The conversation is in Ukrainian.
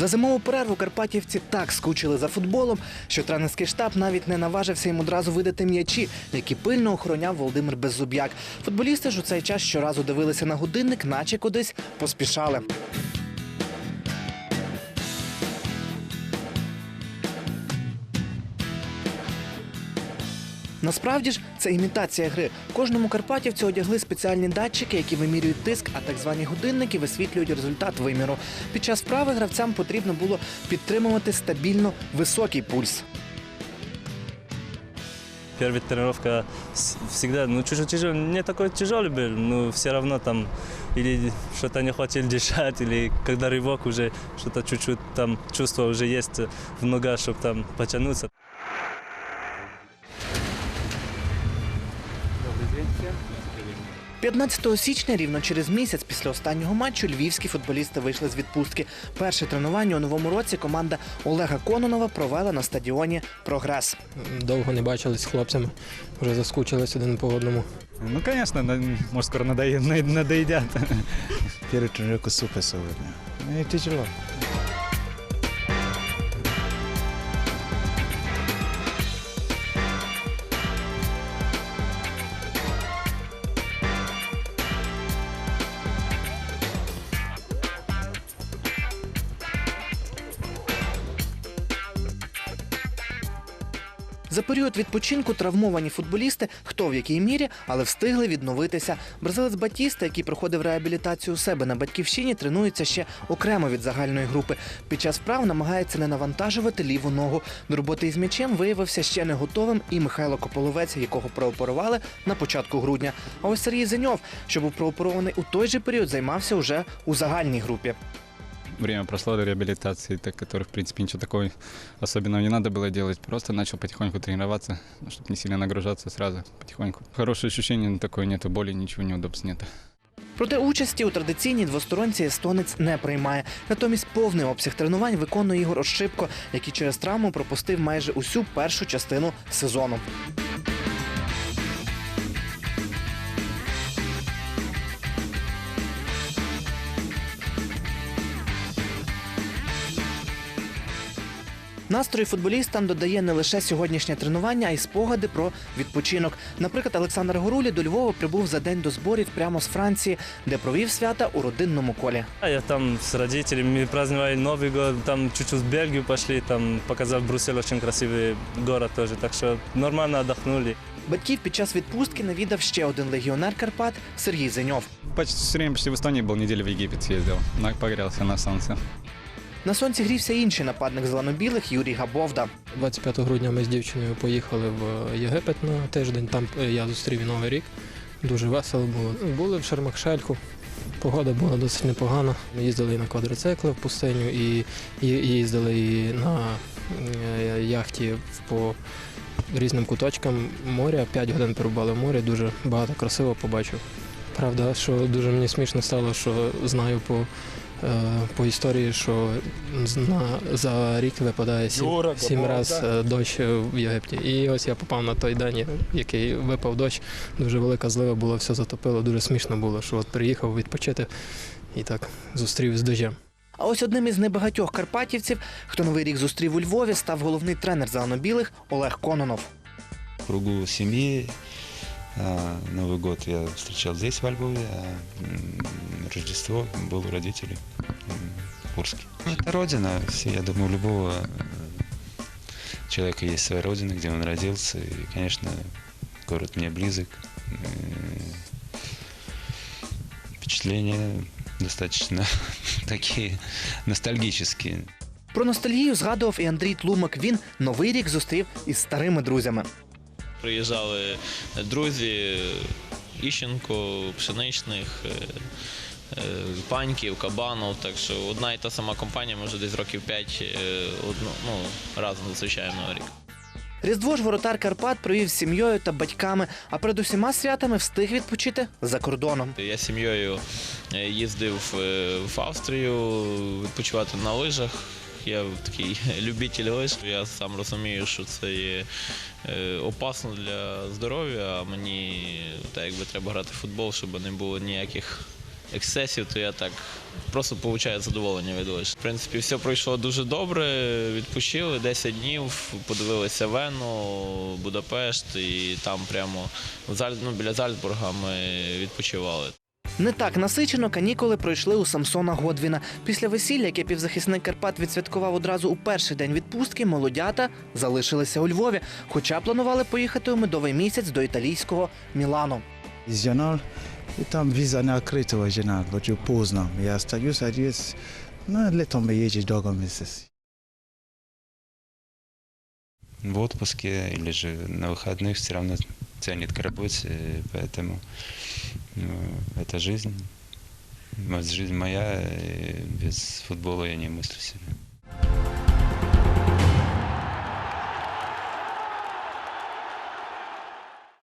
За зимову перерву карпатівці так скучили за футболом, що тренерський штаб навіть не наважився їм одразу видати м'ячі, які пильно охороняв Володимир Беззуб'як. Футболісти ж у цей час щоразу дивилися на годинник, наче кудись поспішали. Насправді ж це імітація гри. Кожному карпатівцю одягли спеціальні датчики, які вимірюють тиск, а так звані годинники висвітлюють результат виміру. Під час вправи гравцям потрібно було підтримувати стабільно високий пульс. Первая тренировка с- всегда, ну, чуть-чуть тяжелый, не такой тяжелый был, но все равно там или что-то не хватило дышать, или когда рывок уже что-то чуть-чуть там чувство уже есть в ногах, чтобы там потянуться. 15 січня, рівно через місяць після останнього матчу, львівські футболісти вийшли з відпустки. Перше тренування у новому році команда Олега Кононова провела на стадіоні Прогрес. Довго не бачились з хлопцями, вже заскучились один по одному. Ну, конечно, на- может, скоро надоe- на- надоедят. Первый тренировка супер сегодня. Ну, и тяжело. За період відпочинку травмовані футболісти, хто в якій мірі, але встигли відновитися. Бразилець Батіста, який проходив реабілітацію у себе на батьківщині, тренується ще окремо від загальної групи. Під час вправ намагається не навантажувати ліву ногу. До роботи із м'ячем виявився ще не готовим і Михайло Кополовець, якого прооперували на початку грудня. А ось Сергій Зеньов, що був прооперований у той же період, займався уже у загальній групі Время прошло до реабилитации, так, который, в принципе, ничего такого особенного не надо было делать. Просто начал потихоньку тренироваться, чтобы не сильно нагружаться сразу, потихоньку. Хорошее ощущение, но такое нету боли, ничего неудобств нет. Проте участі у традиційній двосторонці естонець не приймає. Натомість повний обсяг тренувань виконує Ігор Ощипко, який через травму пропустив майже усю першу частину сезону. Настрої футболістам додає не лише сьогоднішнє тренування, а й спогади про відпочинок. Наприклад, Олександр Горулі до Львова прибув за день до зборів прямо з Франції, де провів свята у родинному колі. А я там с родителями праздновали Новый год, там чуть-чуть в Бельгию пошли, там показав Брюссель очень красивый город тоже, так что нормально отдохнули. Батьків під час відпустки навідав ще один легіонер Карпат Сергій Зеньов. Почти все время почти в Эстонии был, неделю в Египет съездил. На- Погрелся на солнце. На сонці грівся інший нападник зеленобілих Юрій Габовда. 25 грудня ми з дівчиною поїхали в Єгипет на тиждень. Там е, я зустрів Новий рік. Дуже весело було. Були в Шармакшельку. Погода була досить непогана. Ми їздили і на квадроцикли в пустиню, і, їздили і на е, яхті по різним куточкам моря. 5 годин перебували в морі, дуже багато красиво побачив. Правда, що дуже мені смішно стало, що знаю по, е, по історії, що на, за рік випадає сім, сім разів е, дощ в Єгипті. І ось я попав на той день, який випав дощ. Дуже велика злива була, все затопило. Дуже смішно було, що от приїхав відпочити і так зустрів з дощем. А ось одним із небагатьох карпатівців, хто новий рік зустрів у Львові, став головний тренер зеленобілих Олег Кононов. кругу семьи. А, Новый год я встречал здесь, во Львове, а м, Рождество был у родителей м, в Курске. Ну, Это родина. Все, я думаю, у любого э, человека есть своя родина, где он родился. И, конечно, город мне близок. Э, Впечатления достаточно такие ностальгические. Про ностальгію згадував і Андрій Тлумак. Він новий рік зустрів із старими друзями. Приїжджали друзі Іщенко, Пшеничних, е, е, Паньків, Кабанов. Так що одна і та сама компанія, може десь років 5 одну, ну, разом зустрічаємо Новий рік. Різдво ж воротар Карпат провів з сім'єю та батьками, а перед усіма святами встиг відпочити за кордоном. Я з сім'єю е, їздив е, в Австрію відпочивати на лижах. Я такий любитель лиж. Я сам розумію, що це є е, опасно для здоров'я, а мені так якби треба грати в футбол, щоб не було ніяких ексцесів, то я так просто получаю задоволення від лиш. В принципі, все пройшло дуже добре. Відпочили 10 днів, подивилися Вену, Будапешт, і там прямо в Заль... ну, біля Зальцбурга ми відпочивали. Не так насичено канікули пройшли у Самсона Годвіна. Після весілля, яке півзахисник Карпат відсвяткував одразу у перший день відпустки, молодята залишилися у Львові, хоча планували поїхати у медовий місяць до італійського Мілану. Tam wiza na kryto regional, bo ju poznam. Ja staju sadjes, no letom me jeździć drogą misses. В отпуске или же на выходных все равно тянет к работе, поэтому ну, это жизнь. Вот Жизнь моя, и без футбола я не мыслю себе.